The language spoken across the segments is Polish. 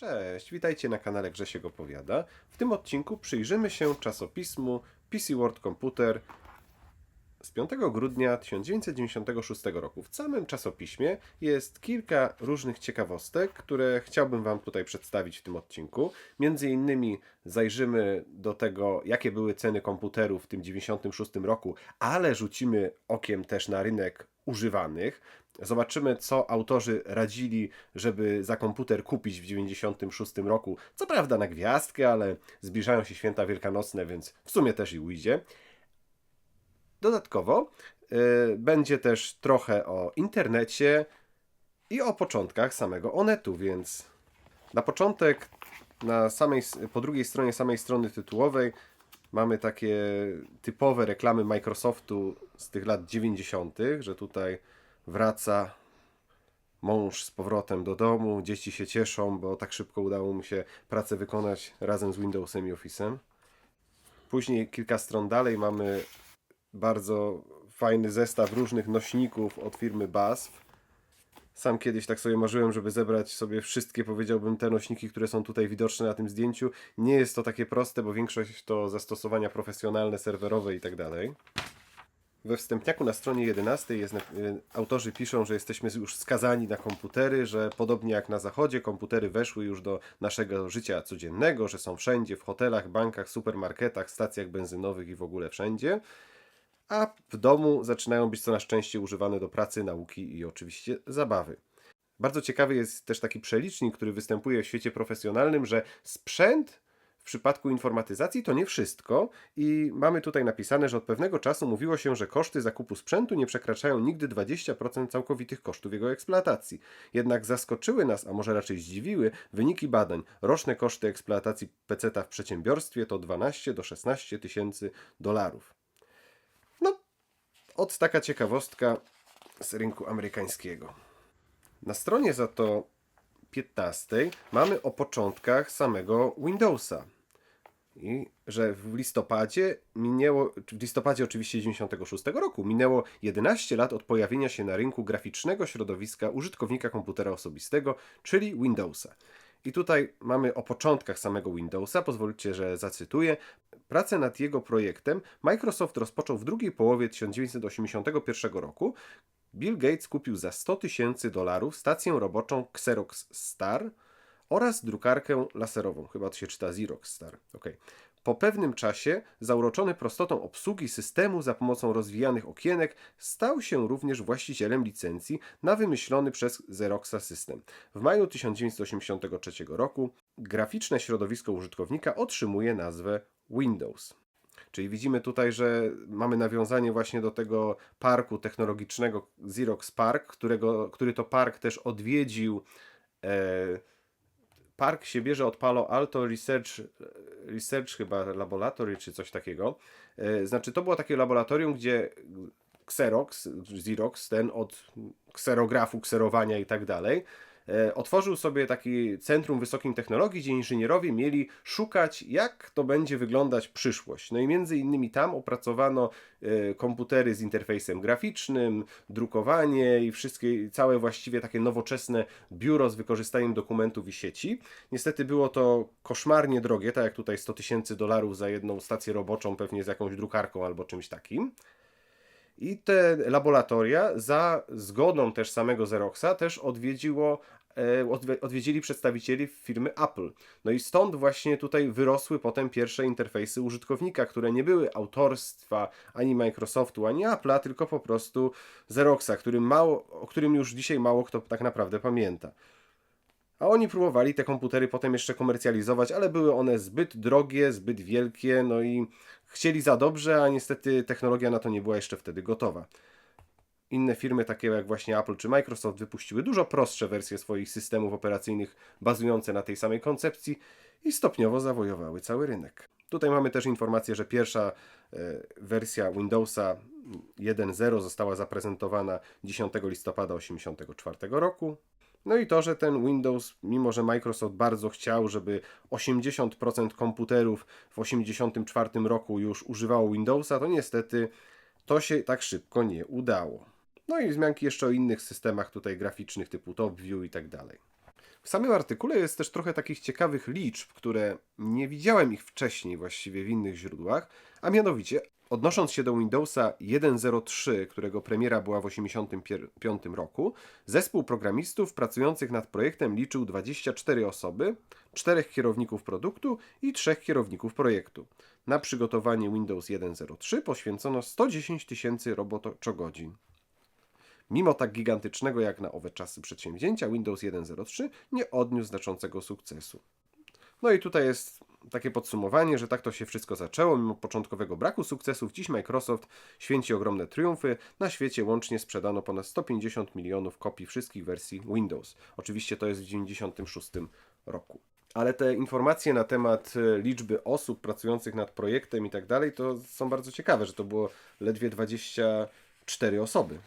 Cześć, witajcie na kanale Grzesiek Opowiada. W tym odcinku przyjrzymy się czasopismu PC World Computer z 5 grudnia 1996 roku. W samym czasopiśmie jest kilka różnych ciekawostek, które chciałbym Wam tutaj przedstawić w tym odcinku. Między innymi zajrzymy do tego, jakie były ceny komputerów w tym 1996 roku, ale rzucimy okiem też na rynek używanych. Zobaczymy, co autorzy radzili, żeby za komputer kupić w 1996 roku. Co prawda na gwiazdkę, ale zbliżają się święta wielkanocne, więc w sumie też i ujdzie. Dodatkowo y, będzie też trochę o internecie i o początkach samego Onetu, więc na początek na samej, po drugiej stronie samej strony tytułowej mamy takie typowe reklamy Microsoftu z tych lat 90., że tutaj wraca mąż z powrotem do domu, dzieci się cieszą, bo tak szybko udało mu się pracę wykonać razem z Windowsem i Office'em. Później kilka stron dalej mamy bardzo fajny zestaw różnych nośników od firmy BASF. Sam kiedyś tak sobie marzyłem, żeby zebrać sobie wszystkie, powiedziałbym, te nośniki, które są tutaj widoczne na tym zdjęciu. Nie jest to takie proste, bo większość to zastosowania profesjonalne, serwerowe i tak dalej. We wstępniaku na stronie 11 jest, y, autorzy piszą, że jesteśmy już skazani na komputery, że podobnie jak na zachodzie, komputery weszły już do naszego życia codziennego, że są wszędzie, w hotelach, bankach, supermarketach, stacjach benzynowych i w ogóle wszędzie. A w domu zaczynają być coraz częściej używane do pracy, nauki i oczywiście zabawy. Bardzo ciekawy jest też taki przelicznik, który występuje w świecie profesjonalnym, że sprzęt przypadku informatyzacji to nie wszystko i mamy tutaj napisane, że od pewnego czasu mówiło się, że koszty zakupu sprzętu nie przekraczają nigdy 20% całkowitych kosztów jego eksploatacji. Jednak zaskoczyły nas, a może raczej zdziwiły, wyniki badań. Roczne koszty eksploatacji PC-ta w przedsiębiorstwie to 12 do 16 tysięcy dolarów. No, od taka ciekawostka z rynku amerykańskiego. Na stronie za to 15 mamy o początkach samego Windowsa. I że w listopadzie minęło, w listopadzie oczywiście 96 roku minęło 11 lat od pojawienia się na rynku graficznego środowiska użytkownika komputera osobistego, czyli Windowsa. I tutaj mamy o początkach samego Windowsa, pozwólcie, że zacytuję. Pracę nad jego projektem Microsoft rozpoczął w drugiej połowie 1981 roku. Bill Gates kupił za 100 tysięcy dolarów stację roboczą Xerox Star oraz drukarkę laserową. Chyba to się czyta Xerox Star. Okay. Po pewnym czasie, zauroczony prostotą obsługi systemu za pomocą rozwijanych okienek, stał się również właścicielem licencji na wymyślony przez Xeroxa system. W maju 1983 roku graficzne środowisko użytkownika otrzymuje nazwę Windows. Czyli widzimy tutaj, że mamy nawiązanie właśnie do tego parku technologicznego Xerox Park, którego, który to park też odwiedził. E, park się bierze od Palo Alto Research, Research chyba Laboratory czy coś takiego. E, znaczy to było takie laboratorium, gdzie Xerox, Xerox, ten od kserografu, kserowania i tak dalej, otworzył sobie taki centrum wysokiej technologii, gdzie inżynierowie mieli szukać, jak to będzie wyglądać przyszłość. No i między innymi tam opracowano e, komputery z interfejsem graficznym, drukowanie i wszystkie, całe właściwie takie nowoczesne biuro z wykorzystaniem dokumentów i sieci. Niestety było to koszmarnie drogie, tak jak tutaj 100 tysięcy dolarów za jedną stację roboczą, pewnie z jakąś drukarką albo czymś takim. I te laboratoria za zgodą też samego Xeroxa też odwiedziło, e, odwiedzili przedstawicieli firmy Apple. No i stąd właśnie tutaj wyrosły potem pierwsze interfejsy użytkownika, które nie były autorstwa ani Microsoftu, ani Apple'a, tylko po prostu Xeroxa, którym mało, o którym już dzisiaj mało kto tak naprawdę pamięta. A oni próbowali te komputery potem jeszcze komercjalizować, ale były one zbyt drogie, zbyt wielkie, no i chcieli za dobrze, a niestety technologia na to nie była jeszcze wtedy gotowa. Inne firmy, takie jak właśnie Apple czy Microsoft, wypuściły dużo prostsze wersje swoich systemów operacyjnych bazujące na tej samej koncepcji i stopniowo zawojowały cały rynek. Tutaj mamy też informację, że pierwsza e, wersja Windowsa 1.0 została zaprezentowana 10 listopada 1984 roku. No i to, że ten Windows, mimo że Microsoft bardzo chciał, żeby 80% komputerów w 1984 roku już używało Windowsa, to niestety to się tak szybko nie udało. No i wzmianki jeszcze o innych systemach tutaj graficznych typu TopView i tak dalej. W samym artykule jest też trochę takich ciekawych liczb, które nie widziałem ich wcześniej właściwie w innych źródłach, a mianowicie odnosząc się do Windowsa 1.03, którego premiera była w 1985 roku, zespół programistów pracujących nad projektem liczył 24 osoby, 4 kierowników produktu i 3 kierowników projektu. Na przygotowanie Windows 1.03 poświęcono 110 tysięcy roboczogodzin. Mimo tak gigantycznego jak na owe czasy przedsięwzięcia, Windows 1.03 nie odniósł znaczącego sukcesu. No i tutaj jest takie podsumowanie, że tak to się wszystko zaczęło. Mimo początkowego braku sukcesów, dziś Microsoft święci ogromne triumfy. Na świecie łącznie sprzedano ponad 150 milionów kopii wszystkich wersji Windows. Oczywiście to jest w 1996 roku. Ale te informacje na temat e, liczby osób pracujących nad projektem i tak dalej, to są bardzo ciekawe, że to było ledwie 24 osoby.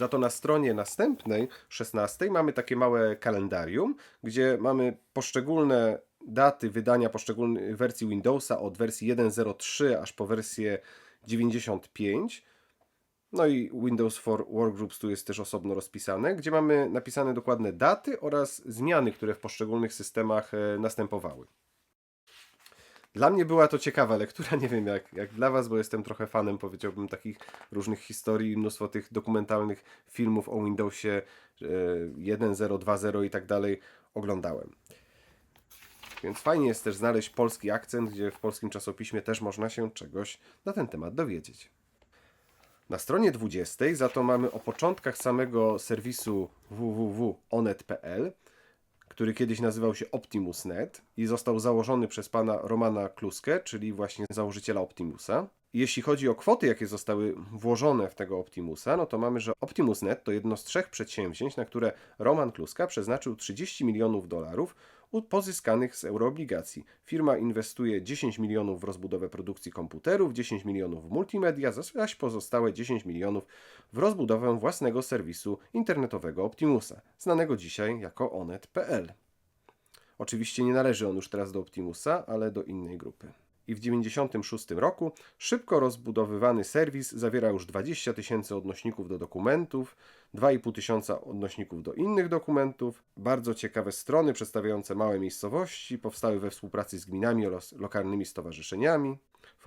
Za to na stronie następnej, 16, mamy takie małe kalendarium, gdzie mamy poszczególne daty wydania poszczególnych wersji Windowsa od wersji 1.03 aż po wersję 95. No i Windows for Workgroups tu jest też osobno rozpisane, gdzie mamy napisane dokładne daty oraz zmiany, które w poszczególnych systemach e, następowały. Dla mnie była to ciekawa lektura, nie wiem jak, jak dla Was, bo jestem trochę fanem, powiedziałbym, takich różnych historii, mnóstwo tych dokumentalnych filmów o Windowsie e, 1.0, 2.0 i tak dalej oglądałem. Więc fajnie jest też znaleźć polski akcent, gdzie w polskim czasopiśmie też można się czegoś na ten temat dowiedzieć. Na stronie 20 za to mamy o początkach samego serwisu www.onet.pl, który kiedyś nazywał się Optimus.net i został założony przez pana Romana Kluskę, czyli właśnie założyciela Optimusa. Jeśli chodzi o kwoty, jakie zostały włożone w tego Optimusa, no to mamy, że Optimus.net to jedno z trzech przedsięwzięć, na które Roman Kluska przeznaczył 30 milionów dolarów pozyskanych z euroobligacji. Firma inwestuje 10 milionów w rozbudowę produkcji komputerów, 10 milionów w multimedia, zaś pozostałe 10 milionów w rozbudowę własnego serwisu internetowego Optimusa, znanego dzisiaj jako onet.pl. Oczywiście nie należy on już teraz do Optimusa, ale do innej grupy. I w 1996 roku szybko rozbudowywany serwis zawiera już 20 tysięcy odnośników do dokumentów, 2,5 tysiąca odnośników do innych dokumentów, bardzo ciekawe strony przedstawiające małe miejscowości, powstały we współpracy z gminami oraz lokalnymi stowarzyszeniami,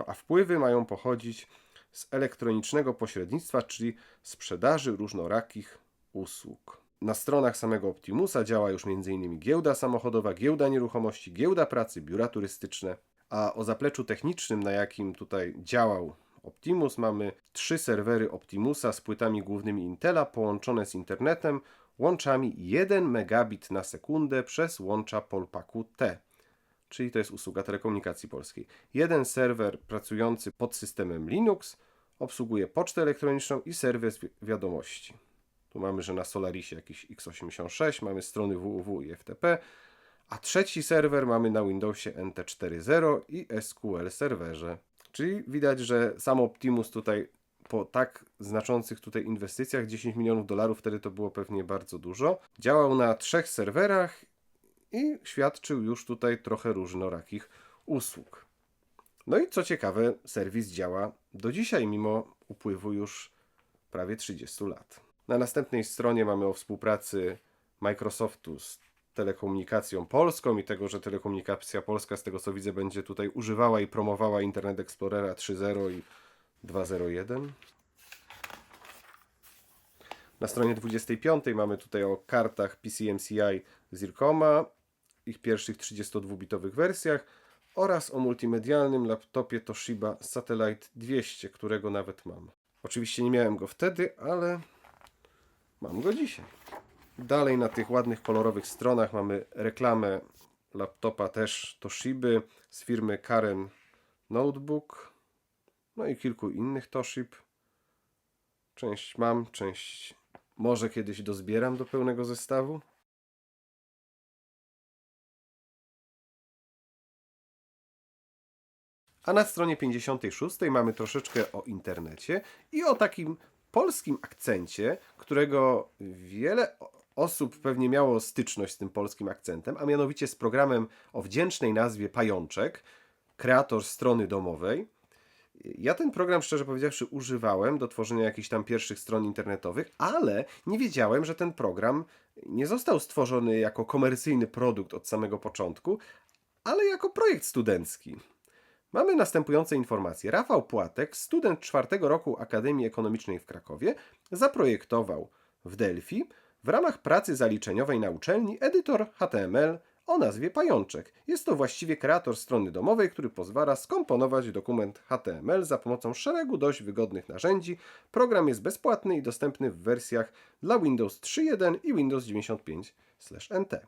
a wpływy mają pochodzić z elektronicznego pośrednictwa, czyli sprzedaży różnorakich usług. Na stronach samego Optimusa działa już m.in. giełda samochodowa, giełda nieruchomości, giełda pracy, biura turystyczne. A o zapleczu technicznym, na jakim tutaj działał Optimus, mamy trzy serwery Optimusa z płytami głównymi Intela połączone z internetem łączami 1 megabit na sekundę przez łącza Polpaku T czyli to jest usługa telekomunikacji polskiej. Jeden serwer pracujący pod systemem Linux obsługuje pocztę elektroniczną i serwis wi- wiadomości. Tu mamy, że na Solarisie jakiś x86, mamy strony www i FTP, a trzeci serwer mamy na Windowsie NT 4.0 i SQL serwerze. Czyli widać, że sam Optimus tutaj po tak znaczących tutaj inwestycjach, 10 milionów dolarów, wtedy to było pewnie bardzo dużo, działał na trzech serwerach i świadczył już tutaj trochę różnorakich usług. No i co ciekawe, serwis działa do dzisiaj, mimo upływu już prawie 30 lat. Na następnej stronie mamy o współpracy Microsoftu z Telekomunikacją Polską i tego, że Telekomunikacja Polska, z tego co widzę, będzie tutaj używała i promowała Internet Explorera 3.0 i 2.0.1. Na stronie 25 mamy tutaj o kartach PCMCI z Ircoma, ich pierwszych 32-bitowych wersjach oraz o multimedialnym laptopie Toshiba Satellite 200, którego nawet mam. Oczywiście nie miałem go wtedy, ale mam go dzisiaj. Dalej na tych ładnych kolorowych stronach mamy reklamę laptopa też Toshiby z firmy Karen Notebook, no i kilku innych Toshib. Część mam, część może kiedyś dozbieram do pełnego zestawu. A na stronie 56 mamy troszeczkę o internecie i o takim polskim akcencie, którego wiele osób pewnie miało styczność z tym polskim akcentem, a mianowicie z programem o wdzięcznej nazwie Pajączek, kreator strony domowej. Ja ten program, szczerze powiedziawszy, używałem do tworzenia jakichś tam pierwszych stron internetowych, ale nie wiedziałem, że ten program nie został stworzony jako komercyjny produkt od samego początku, ale jako projekt studencki. Mamy następujące informacje. Rafał Płatek, student czwartego roku Akademii Ekonomicznej w Krakowie, zaprojektował w Delphi w ramach pracy zaliczeniowej na uczelni edytor HTML o nazwie Pajączek. Jest to właściwie kreator strony domowej, który pozwala skomponować dokument HTML za pomocą szeregu dość wygodnych narzędzi. Program jest bezpłatny i dostępny w wersjach dla Windows 3.1 i Windows 95/NT.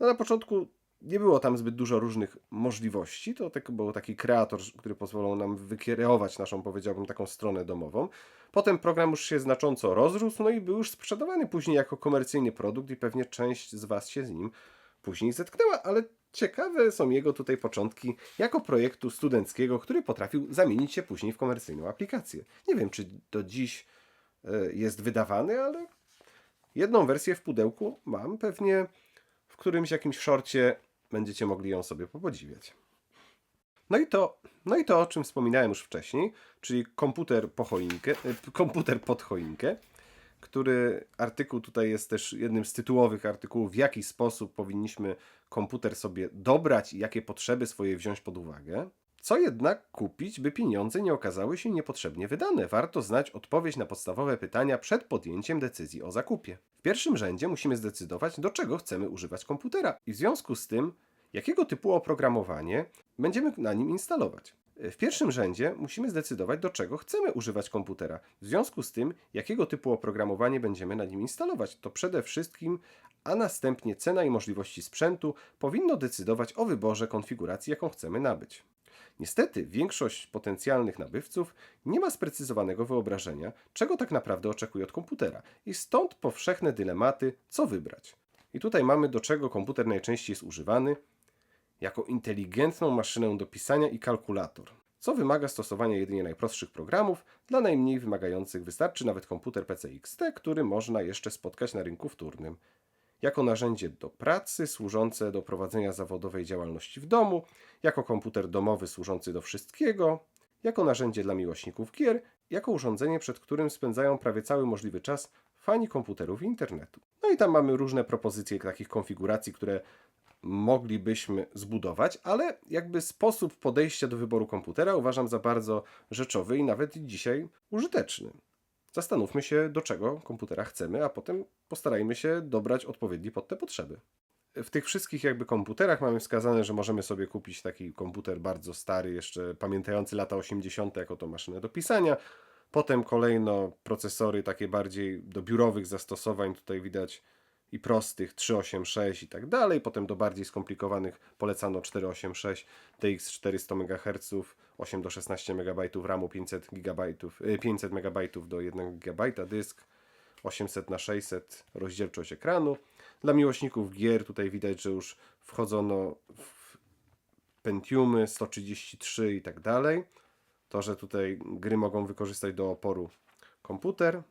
No na początku nie było tam zbyt dużo różnych możliwości. To tak był taki kreator, który pozwalał nam wykierować naszą, powiedziałbym, taką stronę domową. Potem program już się znacząco rozrósł, no i był już sprzedawany później jako komercyjny produkt i pewnie część z Was się z nim później zetknęła, ale ciekawe są jego tutaj początki jako projektu studenckiego, który potrafił zamienić się później w komercyjną aplikację. Nie wiem, czy do dziś e, jest wydawany, ale jedną wersję w pudełku mam. Pewnie w którymś jakimś szorcie będziecie mogli ją sobie popodziwiać. No i to, no i to o czym wspominałem już wcześniej, czyli komputer, po choinkę, e, komputer pod choinkę, który artykuł tutaj jest też jednym z tytułowych artykułów, w jaki sposób powinniśmy komputer sobie dobrać i jakie potrzeby swoje wziąć pod uwagę. Co jednak kupić, by pieniądze nie okazały się niepotrzebnie wydane? Warto znać odpowiedź na podstawowe pytania przed podjęciem decyzji o zakupie. W pierwszym rzędzie musimy zdecydować, do czego chcemy używać komputera i w związku z tym, jakiego typu oprogramowanie będziemy na nim instalować. W pierwszym rzędzie musimy zdecydować, do czego chcemy używać komputera. W związku z tym, jakiego typu oprogramowanie będziemy na nim instalować, to przede wszystkim, a następnie cena i możliwości sprzętu powinno decydować o wyborze konfiguracji, jaką chcemy nabyć. Niestety, większość potencjalnych nabywców nie ma sprecyzowanego wyobrażenia, czego tak naprawdę oczekuje od komputera, i stąd powszechne dylematy, co wybrać. I tutaj mamy, do czego komputer najczęściej jest używany, jako inteligentną maszynę do pisania i kalkulator, co wymaga stosowania jedynie najprostszych programów, dla najmniej wymagających wystarczy nawet komputer PC XT, który można jeszcze spotkać na rynku wtórnym. Jako narzędzie do pracy służące do prowadzenia zawodowej działalności w domu, jako komputer domowy służący do wszystkiego, jako narzędzie dla miłośników gier, jako urządzenie, przed którym spędzają prawie cały możliwy czas fani komputerów i internetu. No i tam mamy różne propozycje takich konfiguracji, które moglibyśmy zbudować, ale jakby sposób podejścia do wyboru komputera uważam za bardzo rzeczowy i nawet dzisiaj użyteczny. Zastanówmy się, do czego komputera chcemy, a potem postarajmy się dobrać odpowiedni pod te potrzeby. W tych wszystkich jakby komputerach mamy wskazane, że możemy sobie kupić taki komputer bardzo stary, jeszcze pamiętający lata 80. jako to maszynę do pisania. Potem kolejno procesory takie bardziej do biurowych zastosowań. Tutaj widać i prostych 386 i tak dalej. Potem do bardziej skomplikowanych polecano 486 TX 400 MHz, 8 do 16 MB RAMu, 500 GB, 500 MB do 1 GB dysk, 800 na 600 rozdzielczość ekranu. Dla miłośników gier tutaj widać, że już wchodzono w Pentiumy 133 i tak dalej. To, że tutaj gry mogą wykorzystać do oporu komputer.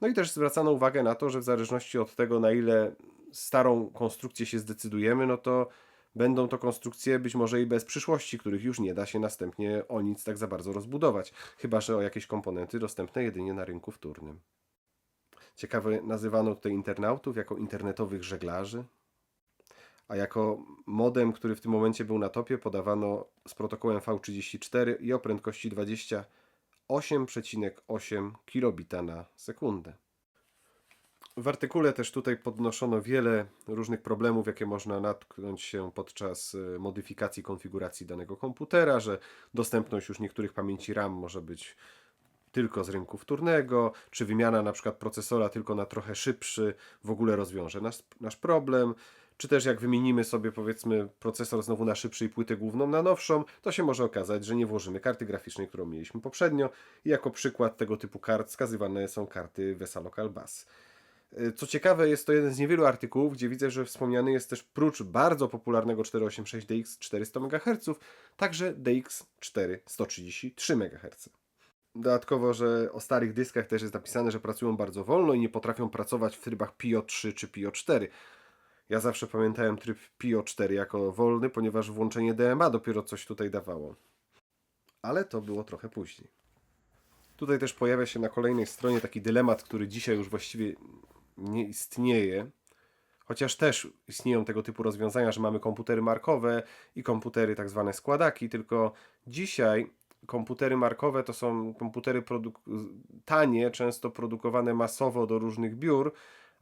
No i też zwracano uwagę na to, że w zależności od tego, na ile starą konstrukcję się zdecydujemy, no to będą to konstrukcje być może i bez przyszłości, których już nie da się następnie o nic tak za bardzo rozbudować, chyba że o jakieś komponenty dostępne jedynie na rynku wtórnym. Ciekawe, nazywano tutaj internautów jako internetowych żeglarzy, a jako modem, który w tym momencie był na topie, podawano z protokołem V34 i o prędkości 28,8 kilobita na sekundę. W artykule też tutaj podnoszono wiele różnych problemów, jakie można natknąć się podczas e, modyfikacji konfiguracji danego komputera, że dostępność już niektórych pamięci RAM może być tylko z rynku wtórnego, czy wymiana na przykład procesora tylko na trochę szybszy w ogóle rozwiąże nasz, nasz problem, czy też jak wymienimy sobie powiedzmy procesor znowu na szybszy płytę główną na nowszą, to się może okazać, że nie włożymy karty graficznej, którą mieliśmy poprzednio i jako przykład tego typu kart wskazywane są karty VESA Local Bus. Y, Co ciekawe, jest to jeden z niewielu artykułów, gdzie widzę, że wspomniany jest też prócz bardzo popularnego 486 DX 400 MHz, także DX4 133 MHz. Dodatkowo, że o starych dyskach też jest napisane, że pracują bardzo wolno i nie potrafią pracować w trybach PIO3 czy PIO4. Ja zawsze pamiętałem tryb PIO4 jako wolny, ponieważ włączenie DMA dopiero coś tutaj dawało. Ale to było trochę później. Tutaj też pojawia się na kolejnej stronie taki dylemat, który dzisiaj już właściwie nie istnieje. Chociaż też istnieją tego typu rozwiązania, że mamy komputery markowe i komputery tak zwane składaki, tylko dzisiaj komputery markowe to są komputery tanie, często produkowane masowo do różnych biur,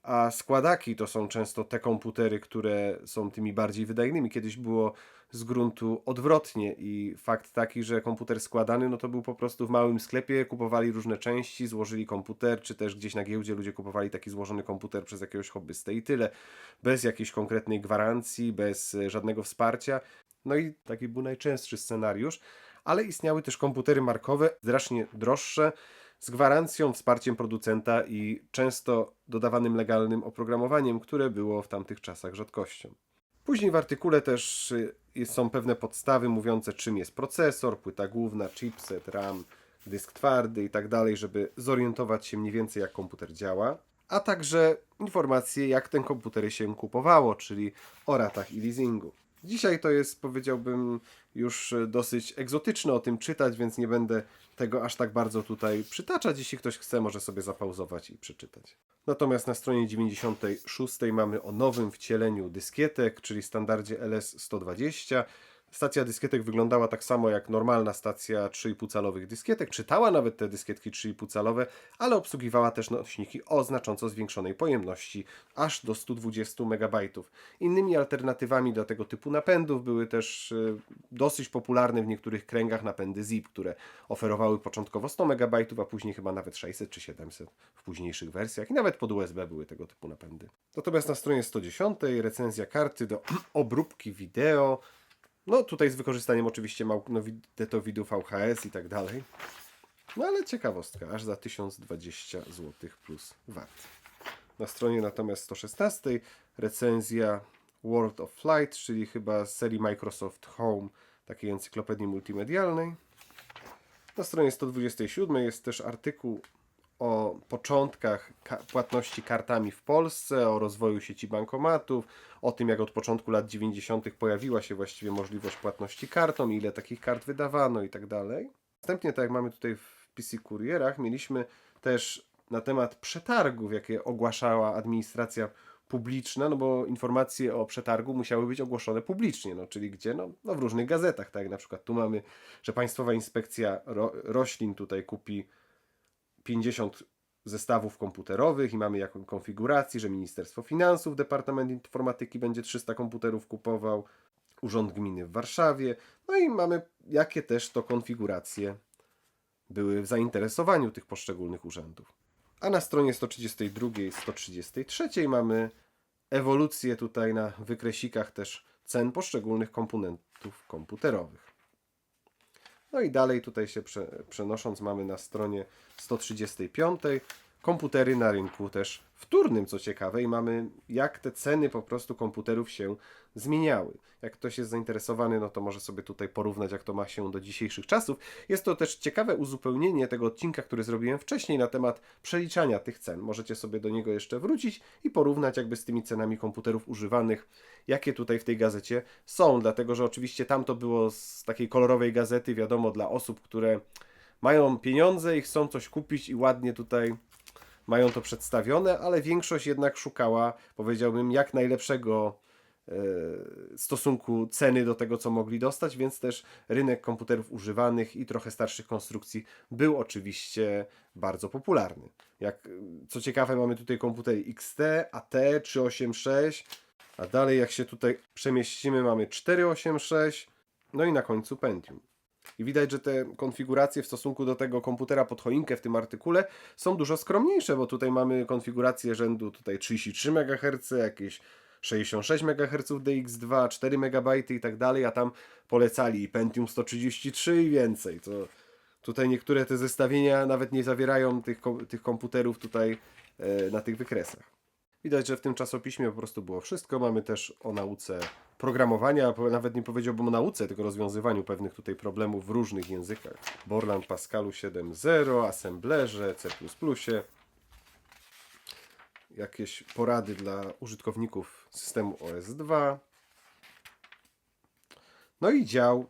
a składaki to są często te komputery, które są tymi bardziej wydajnymi. Kiedyś było z gruntu odwrotnie i fakt taki, że komputer składany, no to był po prostu w małym sklepie, kupowali różne części, złożyli komputer, czy też gdzieś na giełdzie ludzie kupowali taki złożony komputer przez jakiegoś hobbystę i tyle. Bez jakiejś konkretnej gwarancji, bez e, żadnego wsparcia. No i taki był najczęstszy scenariusz, ale istniały też komputery markowe, znacznie droższe, z gwarancją, wsparciem producenta i często dodawanym legalnym oprogramowaniem, które było w tamtych czasach rzadkością. Później w artykule też y, są pewne podstawy mówiące, czym jest procesor, płyta główna, chipset, RAM, dysk twardy i tak dalej, żeby zorientować się mniej więcej, jak komputer działa, a także informacje, jak ten komputer się kupowało, czyli o ratach i leasingu. Dzisiaj to jest, powiedziałbym, już dosyć egzotyczne o tym czytać, więc nie będę tego aż tak bardzo tutaj przytaczać. Jeśli ktoś chce, może sobie zapauzować i przeczytać. Natomiast na stronie 96 mamy o nowym wcieleniu dyskietek, czyli standardzie LS120. Stacja dyskietek wyglądała tak samo jak normalna stacja 3,5 calowych dyskietek, czytała nawet te dyskietki 3,5 calowe, ale obsługiwała też nośniki o znacząco zwiększonej pojemności, aż do 120 MB. Innymi alternatywami do tego typu napędów były też y, dosyć popularne w niektórych kręgach napędy ZIP, które oferowały początkowo 100 MB, a później chyba nawet 600 czy 700 w późniejszych wersjach i nawet pod USB były tego typu napędy. Natomiast na stronie 110 recenzja karty do obróbki wideo, no tutaj z wykorzystaniem oczywiście magnetowidu VHS i tak dalej. No ale ciekawostka, aż za 1020 zł plus VAT. Na stronie natomiast 116 recenzja World of Flight, czyli chyba z serii Microsoft Home, takiej encyklopedii multimedialnej. Na stronie 127 jest też artykuł o początkach ka- płatności kartami w Polsce, o rozwoju sieci bankomatów, o tym jak od początku lat 90. pojawiła się właściwie możliwość płatności kartą, ile takich kart wydawano i tak dalej. Następnie, tak jak mamy tutaj w PC Kurierach, mieliśmy też na temat przetargów, jakie ogłaszała administracja publiczna, no bo informacje o przetargu musiały być ogłoszone publicznie, no czyli gdzie? No, no w różnych gazetach, tak na przykład tu mamy, że Państwowa Inspekcja Ro Roślin tutaj kupi 50 zestawów komputerowych i mamy jaką konfigurację, że Ministerstwo Finansów, Departament Informatyki będzie 300 komputerów kupował, Urząd Gminy w Warszawie, no i mamy jakie też to konfiguracje były w zainteresowaniu tych poszczególnych urzędów. A na stronie 132 i 133 mamy ewolucję tutaj na wykresikach też cen poszczególnych komponentów komputerowych. No i dalej tutaj się prze, przenosząc mamy na stronie 135 komputery na rynku też wtórnym, co ciekawe, i mamy jak te ceny po prostu komputerów się zmieniały. Jak ktoś jest zainteresowany, no to może sobie tutaj porównać, jak to ma się do dzisiejszych czasów. Jest to też ciekawe uzupełnienie tego odcinka, który zrobiłem wcześniej na temat przeliczania tych cen. Możecie sobie do niego jeszcze wrócić i porównać jakby z tymi cenami komputerów używanych, jakie tutaj w tej gazecie są, dlatego że oczywiście tam to było z takiej kolorowej gazety, wiadomo, dla osób, które mają pieniądze i chcą coś kupić i ładnie tutaj mają to przedstawione, ale większość jednak szukała, powiedziałbym, jak najlepszego e, stosunku ceny do tego, co mogli dostać, więc też rynek komputerów używanych i trochę starszych konstrukcji był oczywiście bardzo popularny. Jak, co ciekawe, mamy tutaj komputery XT, AT, 386, a dalej jak się tutaj przemieścimy, mamy 486, no i na końcu Pentium. I widać, że te konfiguracje w stosunku do tego komputera pod choinkę w tym artykule są dużo skromniejsze, bo tutaj mamy konfigurację rzędu tutaj 33 MHz, jakieś 66 MHz DX2, 4 MB i tak dalej, a tam polecali Pentium 133 i więcej. To tutaj niektóre te zestawienia nawet nie zawierają tych, tych komputerów tutaj e, na tych wykresach. Widać, że w tym czasopiśmie po prostu było wszystko. Mamy też o nauce programowania, nawet nie powiedziałbym o nauce, tylko rozwiązywaniu pewnych tutaj problemów w różnych językach. Borland Pascalu 7.0, Assemblerze, C++. Jakieś porady dla użytkowników systemu OS2. No i dział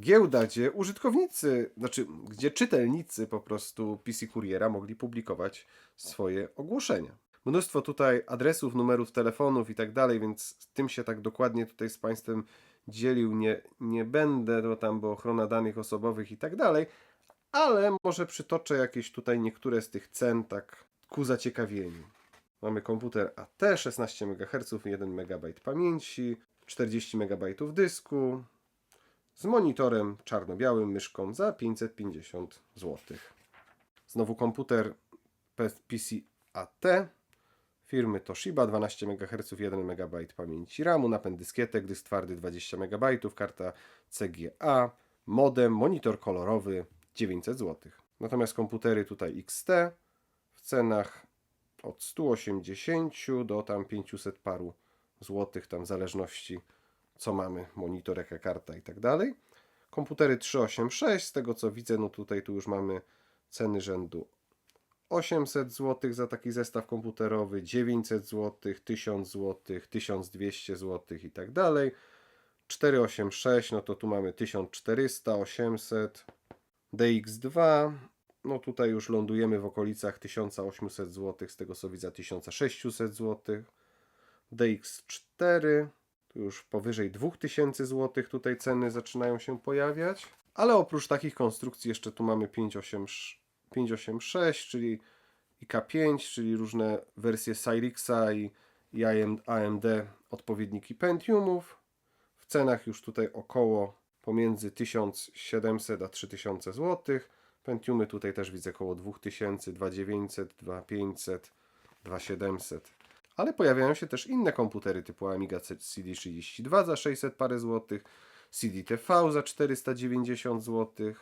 giełda, gdzie użytkownicy, znaczy gdzie czytelnicy po prostu PC Kuriera mogli publikować swoje ogłoszenia. Mnóstwo tutaj adresów, numerów telefonów i tak dalej, więc tym się tak dokładnie tutaj z Państwem dzielił nie, nie będę, bo tam bo ochrona danych osobowych i tak dalej, ale może przytoczę jakieś tutaj niektóre z tych cen tak ku zaciekawieniu. Mamy komputer AT 16 MHz, 1 MB pamięci, 40 MB dysku, z monitorem czarno-białym, myszką za 550 zł. Znowu komputer PC AT firmy Toshiba 12 MHz, 1 MB pamięci RAMu, napęd dyskietek, dysk twardy 20 MB, karta CGA, modem, monitor kolorowy 900 zł. Natomiast komputery tutaj XT w cenach od 180 do tam 500 paru złotych, tam w zależności co mamy, monitor, jaka karta i tak dalej. Komputery 386, z tego co widzę, no tutaj tu już mamy ceny rzędu 800 zł za taki zestaw komputerowy, 900 zł, 1000 zł, 1200 zł i tak dalej. 486, no to tu mamy 1400, 800. DX2, no tutaj już lądujemy w okolicach 1800 zł, z tego co widzę 1600 zł. DX4, tu już powyżej 2000 zł tutaj ceny zaczynają się pojawiać. Ale oprócz takich konstrukcji jeszcze tu mamy 58 586, czyli i K5, czyli różne wersje Cyrixa i, i AM AMD odpowiedniki Pentiumów. W cenach już tutaj około pomiędzy 1700 a 3000 zł. Pentiumy tutaj też widzę około 2000, 2900, 2500, 2700. Ale pojawiają się też inne komputery typu Amiga CD32 za 600 parę złotych, CDTV za 490 zł,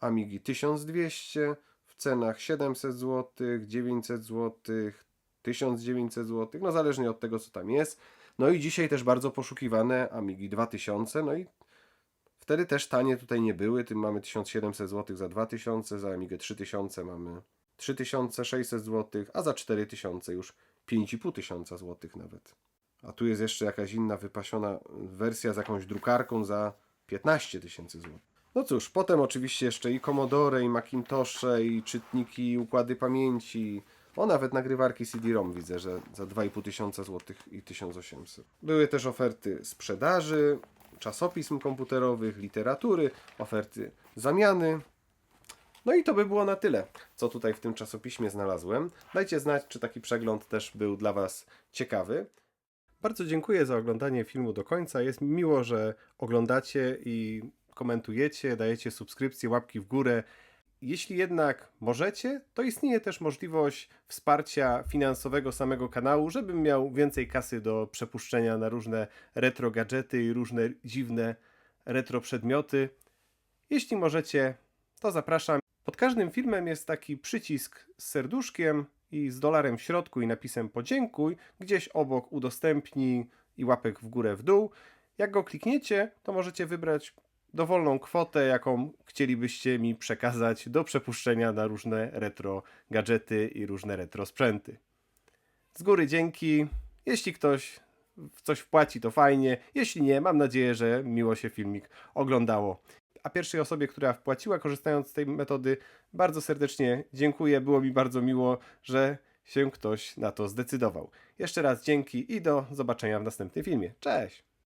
Amigi 1200 w cenach 700 zł, 900 zł, 1900 zł, no zależnie od tego co tam jest. No i dzisiaj też bardzo poszukiwane Amigi 2000, no i wtedy też tanie tutaj nie były, tym mamy 1700 zł za 2000, za Amigę 3000 mamy 3600 zł, a za 4000 już 5500 zł nawet. A tu jest jeszcze jakaś inna wypasiona wersja z jakąś drukarką za 15 tysięcy złotych. No cóż, potem oczywiście jeszcze i Commodore, i Macintoshe, i czytniki, i układy pamięci. O, nawet nagrywarki CD-ROM widzę, że za 2,5 tysiąca złotych i 1800. Były też oferty sprzedaży, czasopism komputerowych, literatury, oferty zamiany. No i to by było na tyle, co tutaj w tym czasopiśmie znalazłem. Dajcie znać, czy taki przegląd też był dla Was ciekawy. Bardzo dziękuję za oglądanie filmu do końca. Jest mi miło, że oglądacie i komentujecie, dajecie subskrypcje, łapki w górę. Jeśli jednak możecie, to istnieje też możliwość wsparcia finansowego samego kanału, żebym miał więcej kasy do przepuszczenia na różne retro gadżety i różne dziwne retro przedmioty. Jeśli możecie, to zapraszam. Pod każdym filmem jest taki przycisk z serduszkiem i z dolarem w środku i napisem podziękuj. Gdzieś obok udostępnij i łapek w górę w dół. Jak go klikniecie, to możecie wybrać dowolną kwotę, jaką chcielibyście mi przekazać do przepuszczenia na różne retro gadżety i różne retro sprzęty. Z góry dzięki. Jeśli ktoś w coś wpłaci, to fajnie. Jeśli nie, mam nadzieję, że miło się filmik oglądało. A pierwszej osobie, która wpłaciła, korzystając z tej metody, bardzo serdecznie dziękuję. Było mi bardzo miło, że się ktoś na to zdecydował. Jeszcze raz dzięki i do zobaczenia w następnym filmie. Cześć!